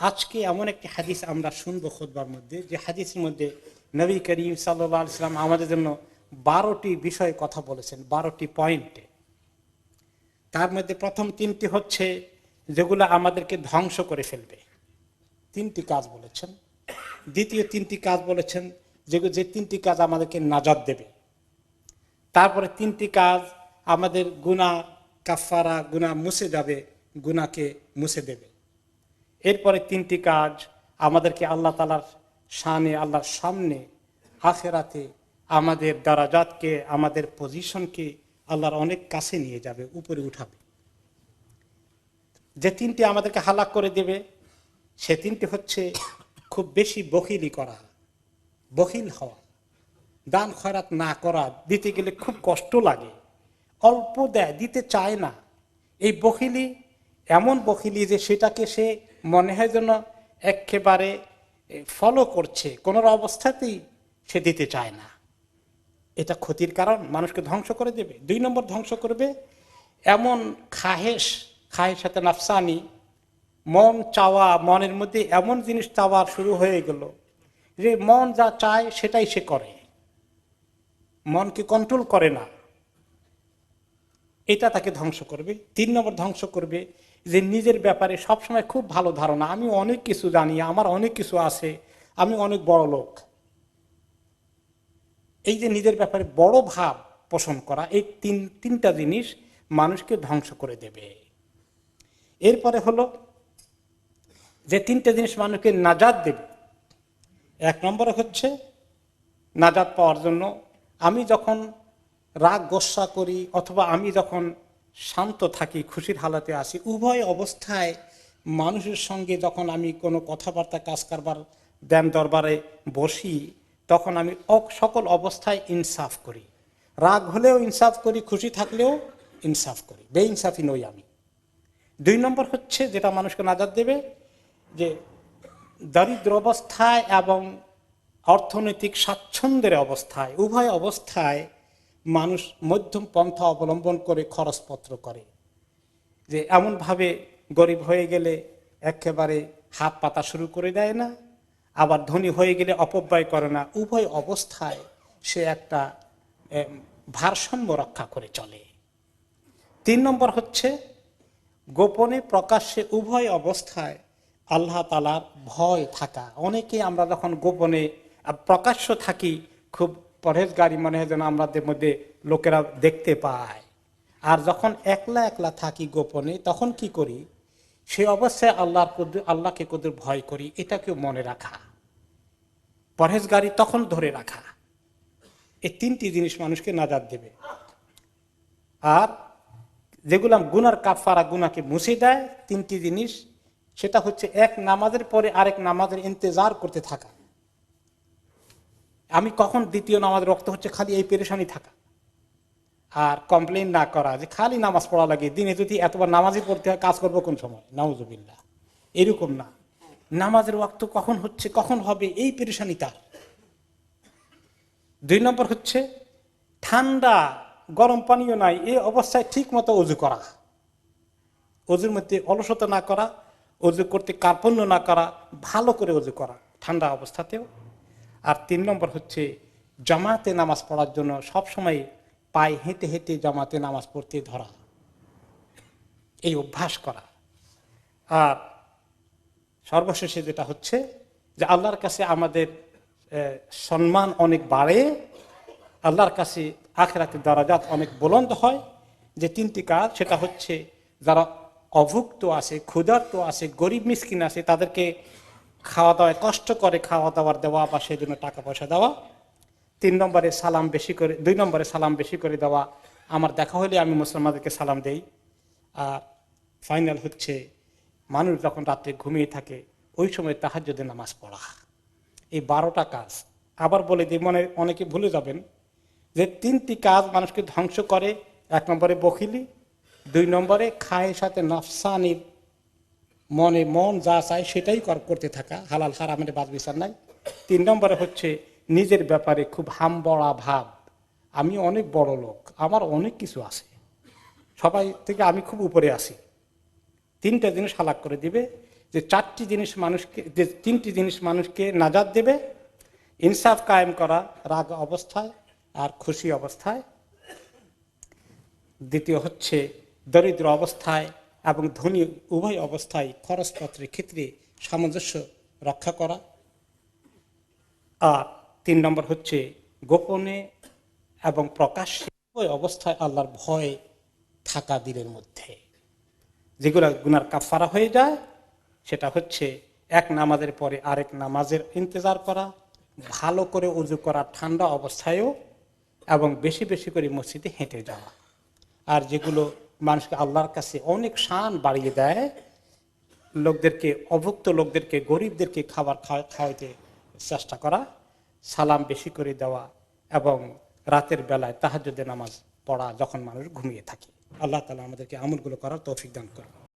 আজকে এমন একটি হাদিস আমরা শুনব খোদবার মধ্যে, যে হাদিসের মধ্যে নবী করিম সাল্লাহ ইসলাম আমাদের জন্য বারোটি বিষয়ে কথা বলেছেন, বারোটি পয়েন্টে তার মধ্যে প্রথম তিনটি হচ্ছে যেগুলো আমাদেরকে ধ্বংস করে ফেলবে। তিনটি কাজ বলেছেন। দ্বিতীয় তিনটি কাজ বলেছেন যেগুলো যে তিনটি কাজ আমাদেরকে নাজাদ দেবে। তারপরে তিনটি কাজ আমাদের গুণা কাফারা গুণা মুছে যাবে গুণাকে মুছে দেবে। এরপরে তিনটি কাজ আমাদেরকে আল্লাহ তালার শানে, আল্লাহর সামনে, আখেরাতে আমাদের দারাজাতকে, আমাদের পজিশনকে আল্লাহর অনেক কাছে নিয়ে যাবে, উপরে উঠাবে। যে তিনটি আমাদেরকে হালাক করে দেবে, সে তিনটি হচ্ছে খুব বেশি বকিলি করা, বকিল হওয়া, দান খয়রাত না করা, দিতে গেলে খুব কষ্ট লাগে, অল্প দেয়, দিতে চায় না। এই বকিলি এমন বকিলি যে সেটাকে সে মনে হয় যেন একেবারে ফলো করছে। কোনো অবস্থাতেই সে দিতে চায় না। এটা ক্ষতির কারণ, মানুষকে ধ্বংস করে দেবে। দুই নম্বর ধ্বংস করবে, এমন খাহেস খাহের সাথে নাফসানি, মন চাওয়া, মনের মধ্যে এমন জিনিস চাওয়ার শুরু হয়ে গেল যে মন যা চায় সেটাই সে করে। মনকে কন্ট্রোল করে না। এটা তাকে ধ্বংস করবে। তিন নম্বর ধ্বংস করবে যে নিজের ব্যাপারে সবসময় খুব ভালো ধারণা। আমি অনেক কিছু জানি, আমার অনেক কিছু আছে, আমি অনেক বড় লোক। এই যে নিজের ব্যাপারে বড় ভাব পোষণ করা, এই তিন, তিনটা জিনিস মানুষকে ধ্বংস করে দেবে। এরপরে হলো যে তিনটা জিনিস মানুষকে নাজাদ দেবে। এক নম্বরে হচ্ছে নাজাদ পাওয়ার জন্য আমি যখন রাগ গোসা করি অথবা আমি যখন শান্ত থাকি, খুশির হালাতে আসি। উভয় অবস্থায় মানুষের সঙ্গে যখন আমি কোনো কথাবার্তা, কাজ কারবার দেন দরবারে বসি, তখন আমি সকল অবস্থায় ইনসাফ করি। রাগ হলেও ইনসাফ করি, খুশি থাকলেও ইনসাফ করি। বে ইনসাফি নই আমি। দুই নম্বর হচ্ছে যেটা মানুষকে নাজাদ দেবে, যে দারিদ্র অবস্থায় এবং অর্থনৈতিক স্বাচ্ছন্দ্যের অবস্থায়, উভয় অবস্থায় মানুষ মধ্যম পন্থা অবলম্বন করে খরচপত্র করে। যে এমনভাবে গরিব হয়ে গেলে একেবারে হাত পাতা শুরু করে দেয় না, আবার ধনী হয়ে গেলে অপব্যয় করে না। উভয় অবস্থায় সে একটা ভারসাম্য রক্ষা করে চলে। তিন নম্বর হচ্ছে, গোপনে প্রকাশ্যে উভয় অবস্থায় আল্লাহ তালার ভয় থাকা। অনেকে আমরা যখন গোপনে প্রকাশ্য থাকি, খুব পরহেজগারি মনে হয় যেন আমাদের মধ্যে লোকেরা দেখতে পায়। আর যখন একলা একলা থাকি গোপনে, তখন কি করি? সে অবস্থায় আল্লাহর কদুর আল্লাহকে কদুর ভয় করি, এটাকেও মনে রাখা। পরহেজগারি তখন ধরে রাখা। এই তিনটি জিনিস মানুষকে নাজাদ দেবে। আর যেগুলো গুনার কাফারা গুনাকে মুছে দেয়, তিনটি জিনিস, সেটা হচ্ছে এক নামাজের পরে আরেক নামাজের ইন্তজার করতে থাকা। আমি কখন দ্বিতীয় নামাজ রক্ত হচ্ছে খালি এই পেরেশানি থাকা। আর কমপ্লেন না করা যে খালি নামাজ পড়া লাগে, দিনে যদি এতবার নামাজই পড়তে হয়, কাজ করব কোন সময়? নাউজবিল্লা এরকম না। নামাজের ওয়াক্ত কখন হচ্ছে, কখন হবে, এই পেরেশানি তার। দুই নম্বর হচ্ছে, ঠান্ডা, গরম পানীয় নাই, এই অবস্থায় ঠিক মতো অজু করা। অজুর মধ্যে অলসতা না করা, অজু করতে কার্পণ্য না করা, ভালো করে অজু করা। ঠান্ডা অবস্থাতেও আর তিন নম্বর হচ্ছে জামাতে নামাজ পড়ার জন্য সবসময় পায়ে হেঁটে হেঁটে জামাতে নামাজ পড়তে ধরা। এই অভ্যাস করা। আর সর্বশেষে যেটা হচ্ছে যে আল্লাহর কাছে আমাদের সম্মান অনেক বাড়ে, আল্লাহর কাছে আখেরাতে দরাজাত অনেক বুলন্দ হয়। যে তিনটি কাজ, সেটা হচ্ছে যারা অভুক্ত আছে, ক্ষুধার্ত আছে, গরিব মিসকিন আছে, তাদেরকে খাওয়া দাওয়ায় কষ্ট করে খাওয়া দাওয়ার দেওয়া বা সেই জন্য টাকা পয়সা দেওয়া। তিন নম্বরে সালাম বেশি করে, দুই নম্বরে সালাম বেশি করে দেওয়া। আমার দেখা হলে আমি মুসলমানদেরকে সালাম দেই। আর ফাইনাল হচ্ছে, মানুষ যখন রাত্রে ঘুমিয়ে থাকে, ওই সময় তাহাজ্যদের নামাজ পড়া। এই বারোটা কাজ। আবার বলে দিই, মনে, অনেকে ভুলে যাবেন যে তিনটি কাজ মানুষকে ধ্বংস করে। এক নম্বরে বকিলি দুই নম্বরে খায়ের সাথে নফসানির মনে মন যা চায় সেটাই করতে থাকা। হালাল হারামের বাদ বিচার নাই। তিন নম্বরে হচ্ছে নিজের ব্যাপারে খুব হামবড়া ভাব। আমি অনেক বড় লোক, আমার অনেক কিছু আছে। সবাই থেকে আমি খুব উপরে আছি। তিনটা জিনিস হালাক করে দিবে, যে চারটি জিনিস মানুষকে, যে তিনটি জিনিস মানুষকে নাজাদ দেবে, ইনসাফ কায়েম করা, রাগ অবস্থায় আর খুশি অবস্থায়। দ্বিতীয় হচ্ছে দরিদ্র অবস্থায় এবং ধনী উভয় অবস্থায় খরচপত্রের ক্ষেত্রে সামঞ্জস্য রক্ষা করা। আর তিন নম্বর হচ্ছে গোপনে এবং প্রকাশ্যে উভয় অবস্থায় আল্লাহর ভয় থাকা দিলের মধ্যে। যেগুলো গুনার কাফারা হয়ে যায়, সেটা হচ্ছে এক নামাজের পরে আরেক নামাজের ইন্তজার করা, ভালো করে উজু করা ঠান্ডা অবস্থায়ও এবং বেশি বেশি করে মসজিদে হেঁটে যাওয়া। আর যেগুলো মানুষকে আল্লাহর কাছে অনেক শান বাড়িয়ে দেয়, লোকদেরকে, অভুক্ত লোকদেরকে, গরিবদেরকে খাবার খাওয়া- খাওয়াইতে চেষ্টা করা, সালাম বেশি করে দেওয়া এবং রাতের বেলায় তাহাজ নামাজ পড়া যখন মানুষ ঘুমিয়ে থাকে। আল্লাহ তালা আমাদেরকে আমলগুলো করার তৌফিক দান করুন।